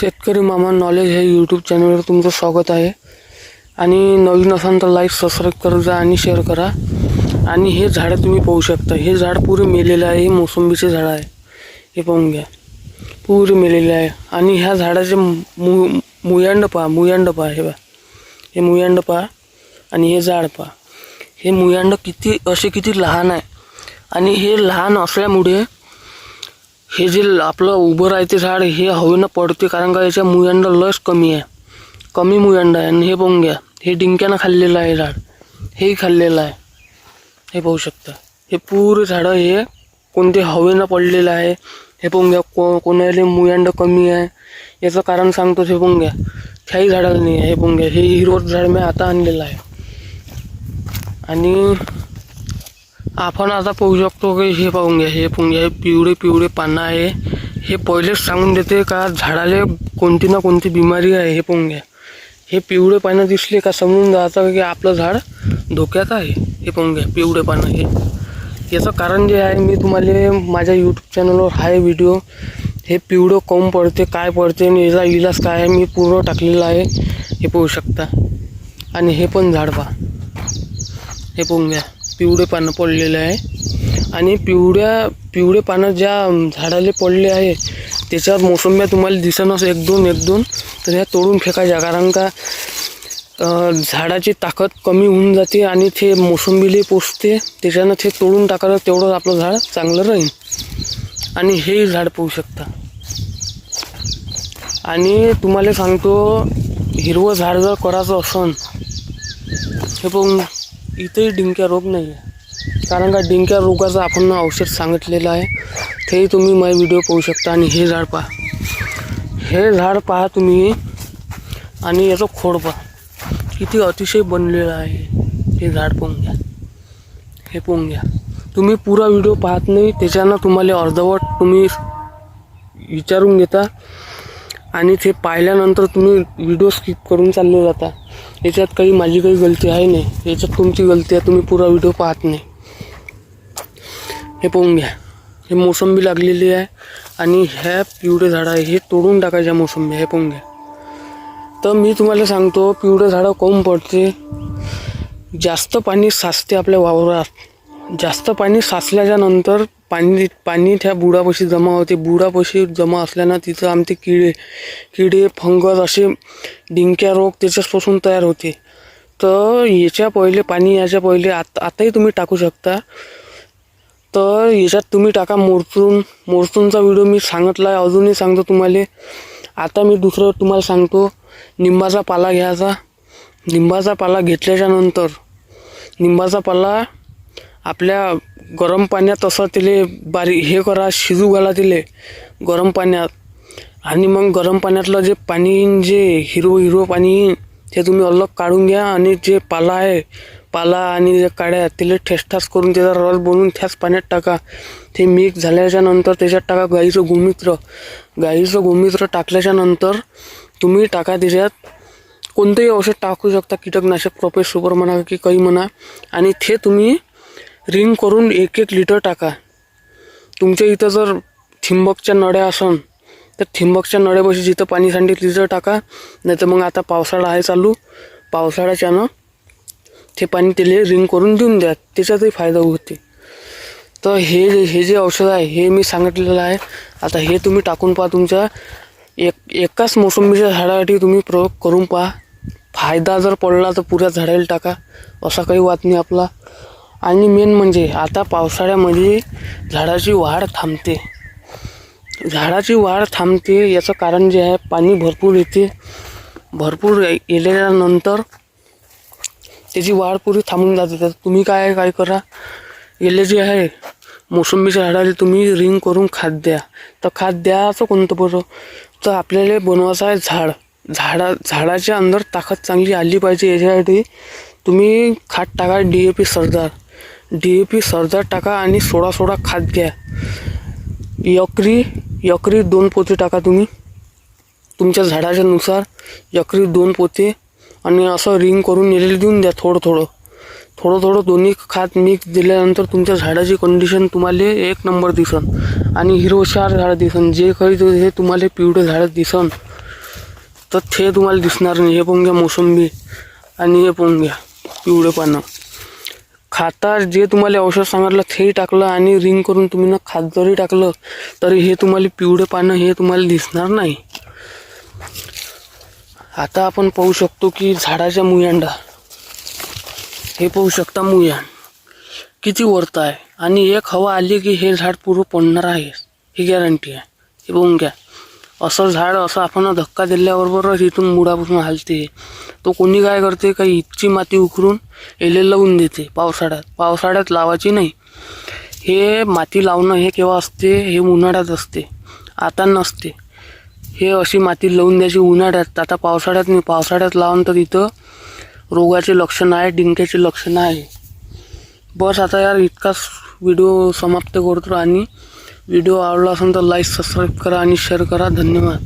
शेतकरी मामा नॉलेज हे यूट्यूब चॅनलवर तुमचं स्वागत आहे. आणि नवीन असाल तर लाईक सबस्क्राईब करा जा आणि शेअर करा. आणि हे झाडं तुम्ही पाहू शकता. हे झाड पुरे मेलेलं आहे. हे मोसंबीचे झाड आहे. हे पाहून घ्या. पुरे मेलेले आहे. आणि ह्या झाडाचे मु मुयांड पहा. मुयांड पहा. हे पहा हे मुयांड पहा. आणि हे झाड पहा. हे मुयांड किती असे किती लहान आहे. आणि हे लहान असल्यामुळे हे जे आपलं उभं राहते झाड हे हवेनं पडते कारण का याच्या मुयांडा लस कमी आहे. कमी मुयांडा आहे. आणि हे पाहून घ्या. हे डिंक्यानं खाल्लेलं आहे झाड. हेही खाल्लेलं आहे. हे पाहू शकता. हे पुरे झाडं हे कोणते हवेनं पडलेलं आहे हे पाहून घ्या. को कोणाले मुयांड कमी आहे याचं कारण सांगतो हे पाहून घ्या. त्याही झाडाला नाही आहे. हे पाहून घ्या. हे हिरवं झाड मी आता आणलेलं आहे. आणि आपण आता पाहू शकतो की हे पाहून घ्या हे पाहून घ्या हे पिवळे पिवळे पानं आहे. हे पहिलेच सांगून देते का झाडाला कोणती ना कोणती बिमारी आहे हे पाहून घ्या. हे पिवळे पानं दिसले का समजून जायचं की आपलं झाड धोक्यात आहे हे पाहून घ्या पिवळे पानं हे. याचं कारण जे आहे मी तुम्हाला माझ्या यूट्यूब चॅनलवर हाय व्हिडिओ हे पिवळं कोंब पडते काय पडते आणि याचा इलाज काय आहे मी पूर्ण टाकलेलं आहे हे पाहू शकता. आणि हे पण झाड पहा. हे पाहून घ्या. पिवळे पानं पडलेले आहे. आणि पिवळ्या पिवळे पानं ज्या झाडाला पडले आहे त्याच्यावर मोसंब्या तुम्हाला दिसणच एक दोन एक दोन तर ह्या तोडून फेकायच्या कारण का झाडाची ताकद कमी होऊन जाते आणि ते मोसंबीले पोचते त्याच्यानं ते तोडून टाकायला तेवढं आपलं झाड चांगलं राहील. आणि हेही झाड पोहू शकता. आणि तुम्हाला सांगतो हिरवं झाड जर करायचं असन हे पण इथेही डिंक्या रोग नाही आहे कारण का डिंक्या रोगाचं आपण औषध सांगितलेलं आहे. तेही तुम्ही माझे व्हिडिओ पाहू शकता आणि हे झाड पहा. हे झाड पहा तुम्ही आणि याचं खोड पहा. किती अतिशय बनलेलं आहे. हे झाड पाहून घ्या. हे पाहून घ्या. तुम्ही पुरा व्हिडिओ पाहत नाही त्याच्यानं तुम्हाला अर्धवट तुम्ही विचारून घेता. आणि ते पाहिल्यानंतर तुम्ही व्हिडिओ स्किप करून चालले जाता. याच्यात काही माझी काही गलती आहे नाही. याच्यात तुमची गलती आहे तुम्ही पुरा व्हिडिओ पाहत नाही. हे पाहून घ्या. हे मोसंबी लागलेली आहे आणि ह्या पिवळे झाडं आहे हे तोडून टाकायच्या मोसंबी. हे पाहून घ्या. तर मी तुम्हाला सांगतो पिवळे झाडं काऊन पडते? जास्त पाणी साचते आपल्या वावरात. जास्त पाणी साचल्याच्या नंतर पाणी पाणी त्या बुडापाशी जमा होते. बुडापाशी जमा असल्यानं तिथं आमचे किडे किडे फंगस असे डिंक्या रोग त्याच्यापासून तयार होते. तर याच्या पहिले पाणी याच्या पहिले आत आताही तुम्ही टाकू शकता. तर याच्यात तुम्ही टाका मोरचून मोरचूनचा व्हिडिओ मी सांगितला आहे अजूनही सांगतो तुम्हाला. आता मी दुसरं तुम्हाला सांगतो. निंबाचा पाला घ्यायचा. निंबाचा पाला घेतल्याच्यानंतर निंबाचा पाला आपल्या गरम पाण्यात असं तिले बारीक हे करा शिजू घाला तिले गरम पाण्यात. आणि मग गरम पाण्यातलं जे पाणी जे हिरवं हिरवं पाणी ते तुम्ही अलग काढून घ्या आणि जे पाला आहे पाला आणि जे काड्या तिला ठेसठास करून त्याचा रस बनवून त्याच पाण्यात टाका. ते मिक्स झाल्याच्यानंतर त्याच्यात टाका गाईचं गोमित्र. गाईचं गोमित्र टाकल्याच्या नंतर तुम्ही टाका त्याच्यात कोणतंही औषध टाकू शकता कीटकनाशक प्रोफेस सुपर म्हणा की काही म्हणा. आणि ते तुम्ही रिंग करून एक एक लिटर टाका. तुमच्या इथं जर थिंबकच्या नळ्या असन तर थिंबकच्या नळ्यापाशी जिथं पाणी सांडे तिथं टाका नाही तर मग आता पावसाळा आहे चालू पावसाळ्याच्यानं ते पाणी त्याला रिंग करून देऊन द्या त्याच्यातही फायदा होते. तर हे जे हे जे औषध आहे हे मी सांगितलेलं आहे. आता हे तुम्ही टाकून पहा तुमच्या. एक एकाच मोसंबीच्या झाडासाठी तुम्ही प्रयोग करून पहा. फायदा जर पडला तर पुऱ्या झाडाला टाका. असा काही वाद नाही आपला. आणि मेन म्हणजे आता पावसाळ्यामध्ये झाडाची वाढ थांबते. झाडाची वाढ थांबते याचं कारण जे आहे पाणी भरपूर येते. भरपूर ये- येल्यानंतर त्याची वाढ पुरी थांबून जाते. तर तुम्ही काय काय करा? गेले जे आहे मोसंबीच्या झाडाला तुम्ही रिंग करून खात द्या. तर खात द्याचं कोणतं बरं? तर आपल्याला बनवायचं आहे झाड. झाडा झाडाच्या अंदर ताकद चांगली आली पाहिजे याच्यासाठी तुम्ही खात टाका D A P Sardar. D A P Sardar टाका आणि सोडा सोळा खात घ्या. यकरी यकरी दोन पोते टाका तुम्ही. तुमच्या झाडाच्या नुसार यकरी दोन पोते आणि असं रिंग करून नेलेलं देऊन द्या थोडं थोडं. थोडं थोडं दोन्ही खात मिक्स दिल्यानंतर तुमच्या झाडाची कंडिशन तुम्हाला एक नंबर दिसन. आणि हिरवशार झाड दिसन. जे काही हे तुम्हाला पिवळं झाड दिसन. तर ते तुम्हाला दिसणार नाही. हे पण घ्या मोसंबी आणि हे पण घ्या. पिवळे पानं. खाता जे तुम्हाला औषध सांगितलं तेही टाकलं आणि रिंग करून तुम्ही ना खात जरी टाकलं तरी हे तुम्हाला पिवळे पानं हे तुम्हाला दिसणार नाही. आता आपण पाहू शकतो की झाडाच्या मुयांडा हे पाहू शकता मुयान किती वरत आहे. आणि एक हवा आली की हे झाड पूर्ण पडणार आहे. ही गॅरंटी आहे. हे बघून घ्या. असं झाड असं आपण धक्का दिल्याबरोबरच इथून मुळापासून हालते. तो कोणी काय करते? काही इतकी माती उकरून एले लावून देते पावसाळ्यात. पावसाळ्यात लावायची नाही. हे माती लावणं हे केव्हा असते? हे उन्हाळ्यात असते. आता नसते. हे अशी माती लावून द्यायची उन्हाळ्यात. आता पावसाळ्यात नाही. पावसाळ्यात लावून तर इथं रोगाचे लक्षण आहे डिंक्याचे लक्षण आहे बस आता यार इतकाच व्हिडिओ समाप्त करतो आणि व्हिडिओ आवडला असेल तर लाईक सबस्क्राईब करा आणि शेअर करा. धन्यवाद.